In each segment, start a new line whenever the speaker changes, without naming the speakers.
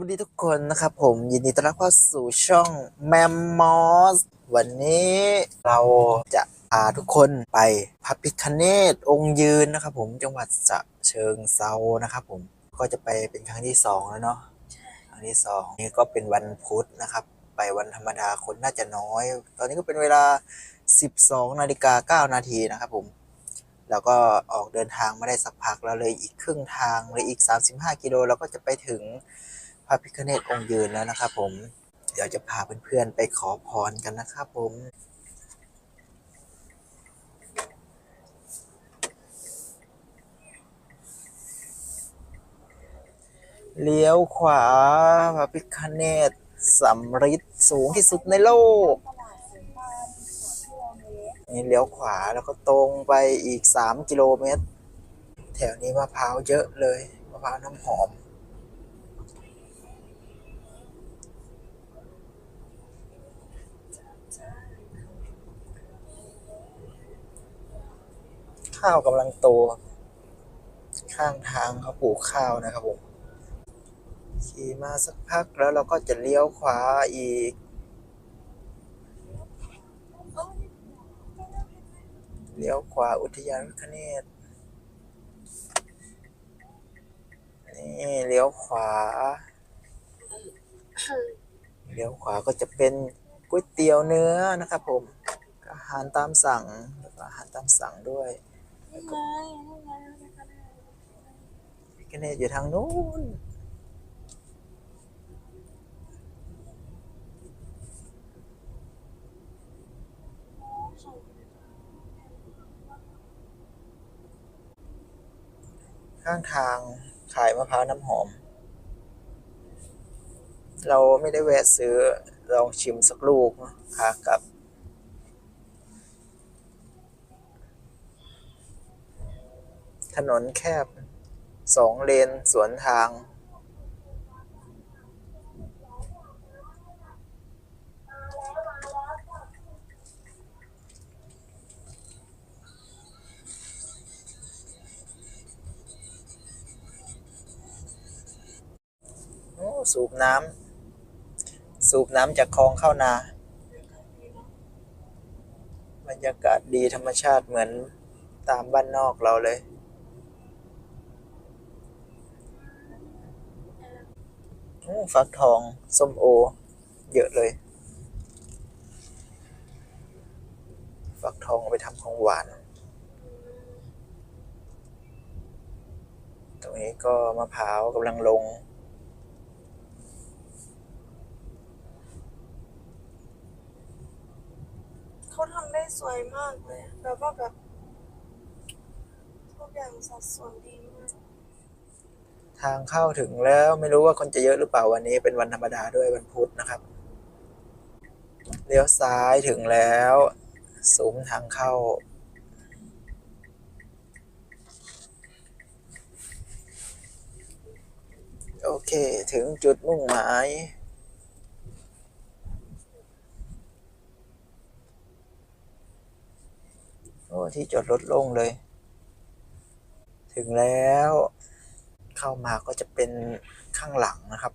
วัสดีทุกคนนะครับผมยินดีต้อนรับเข้าสู่ช่องแมมมอสวันนี้เราจะพาทุกคนไปพระพิคเนตองค์ยืนนะครับผมจังหวัดฉะเชิงเซานะครับผมก็จะไปเป็นครั้งที่สองแล้วเนาะครั้งที่สองนี่ก็เป็นวันพุธนะครับ ไปวันธรรมดาคนน่าจะน้อย ตอนนี้ก็เป็นเวลา 12นาฬิกา9นาทีนะครับผมแล้วก็ออกเดินทางมาได้สักพักแล้วเลยอีกครึ่งทางเลยอีก 35 กิโลเราก็จะไปถึง พระพิฆเนศองค์ยืนแล้วนะครับผม เดี๋ยวจะพาเพื่อนๆไปขอพรกันนะครับผมเลี้ยวขวาพระพิฆเนศสำริดสูงที่สุดในโลก นี่เลี้ยวขวาแล้วก็ตรงไปอีก 3 กิโลเมตร แถวนี้มะพร้าวเยอะเลย มะพร้าวน้ำหอม ข้าวกำลังโต ข้างทางเขาปลูกข้าวนะครับผม ขี่มาสักพักแล้วเราก็จะเลี้ยวขวาอีก เลี้ยวขวาอุทยานพระคเนศนี่เลี้ยวขวา เลี้ยวขวาก็จะเป็นก๋วยเตี๋ยวเนื้อนะครับผมอาหารตามสั่งแล้วก็อาหารตามสั่งด้วย พระคเนศอยู่ทางนู้นข้างทางขายมะพร้าวน้ำหอม เราไม่ได้แวะซื้อลองชิมสักลูกเนอะขากลับ ถนนแคบสองเลนสวนทางโอ้สูบน้ำ สูบน้ำจากคลองเข้านา บรรยากาศดีธรรมชาติเหมือนตามบ้านนอกเราเลย โอ้ ฟักทองส้มโอ เยอะเลย ฟักทองไปทำของหวาน ตรงนี้ก็มะพร้าวกำลังลง
เขาทำได้สวยมากเลย แบบว่าแบบทุกอย่างสัดส่วนดี
ทางเข้าถึงแล้วไม่รู้ว่าคนจะเยอะหรือเปล่าวันนี้เป็นวันธรรมดาด้วยวันพุธนะครับเลี้ยวซ้ายถึงแล้วสูมทางเข้า โอเคถึงจุดมุ่งหมายโอ้ที่จอดรถโล่งเลย ถึงแล้ว เข้ามาก็จะเป็นข้างหลังนะครับ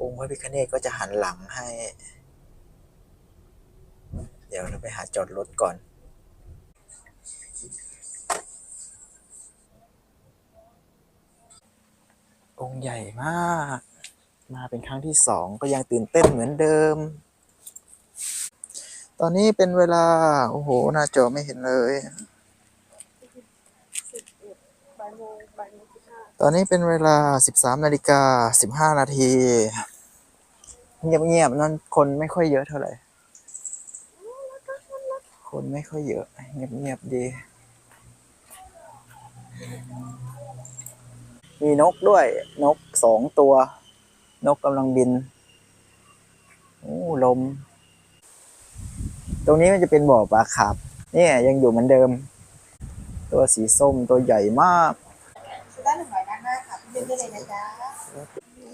องค์พระพิฆเนศก็จะหันหลังให้ เดี๋ยวเราไปหาจอดรถก่อน องค์ใหญ่มาก มาเป็นครั้งที่สองก็ยังตื่นเต้นเหมือนเดิม ตอนนี้เป็นเวลา โอ้โห หน้าจอไม่เห็นเลย
บ่ายโมงบ่ายโมง
ตอนนี้เป็นเวลา 13นาฬิกา15 นาที เงียบๆนั่นคนไม่ค่อยเยอะเท่าไหร่ คนไม่ค่อยเยอะ เงียบๆดี มีนกด้วย นกสองตัว นกกำลังบิน โอ้ลม ตรงนี้มันจะเป็นบ่อปลาขาบเนี่ยยังอยู่เหมือนเดิม ตัวสีส้มตัวใหญ่มาก
ได้เลยนะจ๊ะ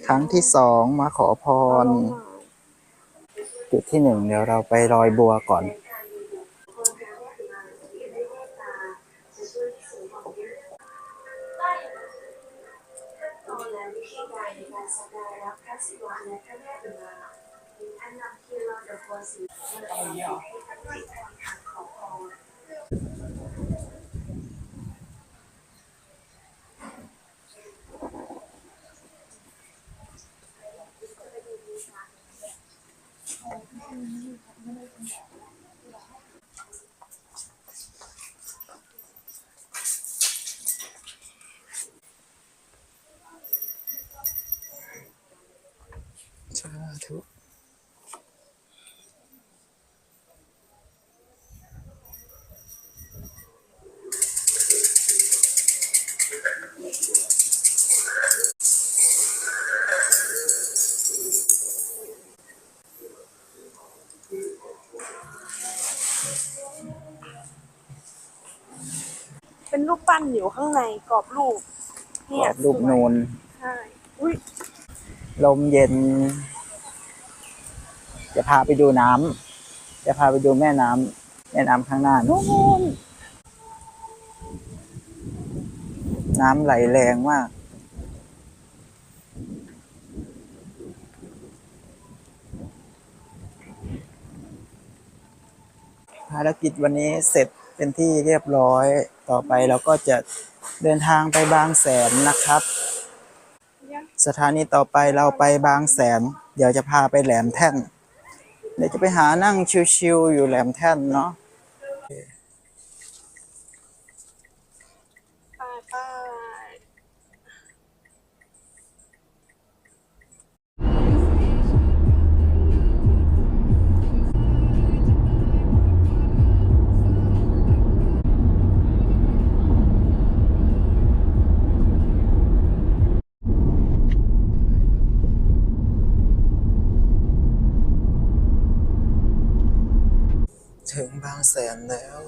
ครั้งที่สองมาขอพร จุดที่หนึ่งเดี๋ยวเราไปลอยบัวก่อน
ตอนและวิธีการในการ สักการะ
สาธุ
เป็นรูปปั้นอยู่ข้างในกรอบรูป
ก
เนี่
ร
ย
อบรูปนูน
ใช่ อุ้ย
ลมเย็น จะพาไปดูน้ำจะพาไปดูแม่น้ำแม่น้ำข้างหน้านู้นน้ำไหลแรงมาก ภารกิจวันนี้เสร็จเป็นที่เรียบร้อยต่อไปเราก็จะเดินทางไปบางแสนนะครับ
ยัง
สถานีต่อไปเราไปบางแสน เดี๋ยวจะพาไปแหลมแท่น เดี๋ยวจะไปหานั่งชิวๆอยู่แหลมแท่นเนาะ ถึงบางแสนแล้ว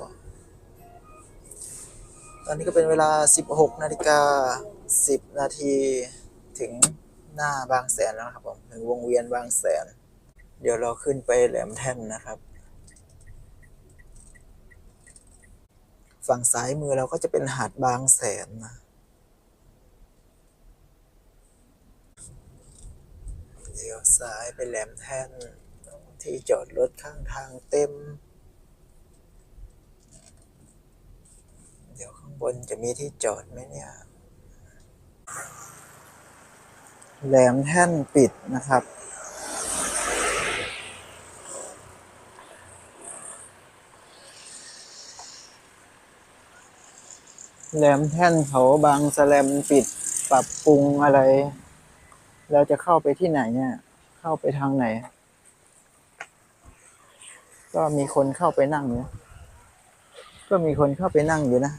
ตอนนี้ก็เป็นเวลา 16นาฬิกา10 นาทีถึงหน้าบางแสนแล้วครับผมถึงวงเวียนบางแสน เดี๋ยวเราขึ้นไปแหลมแท่นนะครับ ฝั่งซ้ายมือเราก็จะเป็นหาดบางแสนนะเลี้ยวซ้ายไปแหลมแท่นที่จอดรถข้างทางเต็ม เดี๋ยวข้าง บนจะมีที่จอดไหมเนี่ย แหลมแท่นปิดนะครับ แหลมแท่นเขาบางสแลมปิดปรับปรุงอะไร เราจะเข้าไปที่ไหนเนี่ย เข้าไปทางไหน ก็มีคนเข้าไปนั่งอยู่นะก็มีคนเข้าไปนั่งอยู่นะ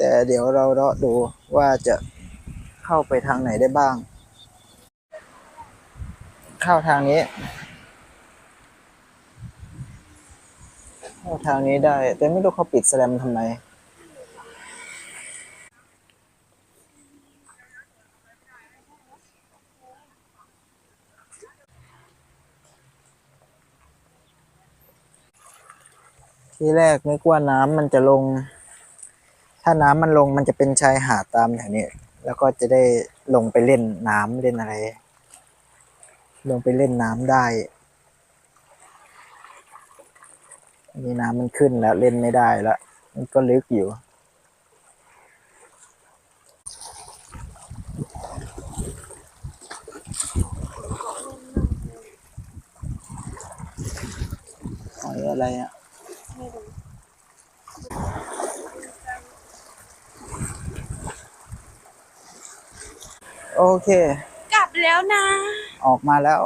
แต่เดี๋ยวเราเราะดูว่าจะเข้าไปทางไหนได้บ้าง เข้าทางนี้ เข้าทางนี้ได้ แต่ไม่รู้เขาปิดแสลมทำไมที่แรกนึกว่าน้ำมันจะลง ถ้าน้ำมันลงมันจะเป็นชายหาดตามแถวนี้ แล้วก็จะได้ลงไปเล่นน้ำเล่นอะไร ลงไปเล่นน้ำได้นี่น้ำมันขึ้นแล้วเล่นไม่ได้แล้วมันก็ลึกอยู่ หอยอะไรอะ
ไม่รู้
โอเค
กลับแล้วนะ
ออกมาแล้ว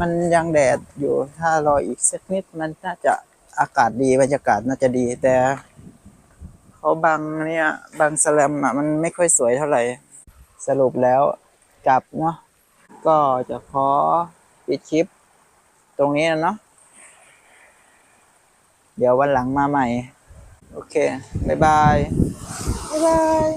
มันยังแดดอยู่ถ้ารออีกสักนิดมันน่าจะอากาศดีบรรยากาศน่าจะดีแต่เขาบังเนี่ยบังสแลมอะมันไม่ค่อยสวยเท่าไหร่ สรุปแล้วกลับเนาะก็จะขอปิดคลิป ตรงนี้นะเนาะเดี๋ยววันหลังมาใหม่ โอเค บ๊ายบาย บ๊ายบาย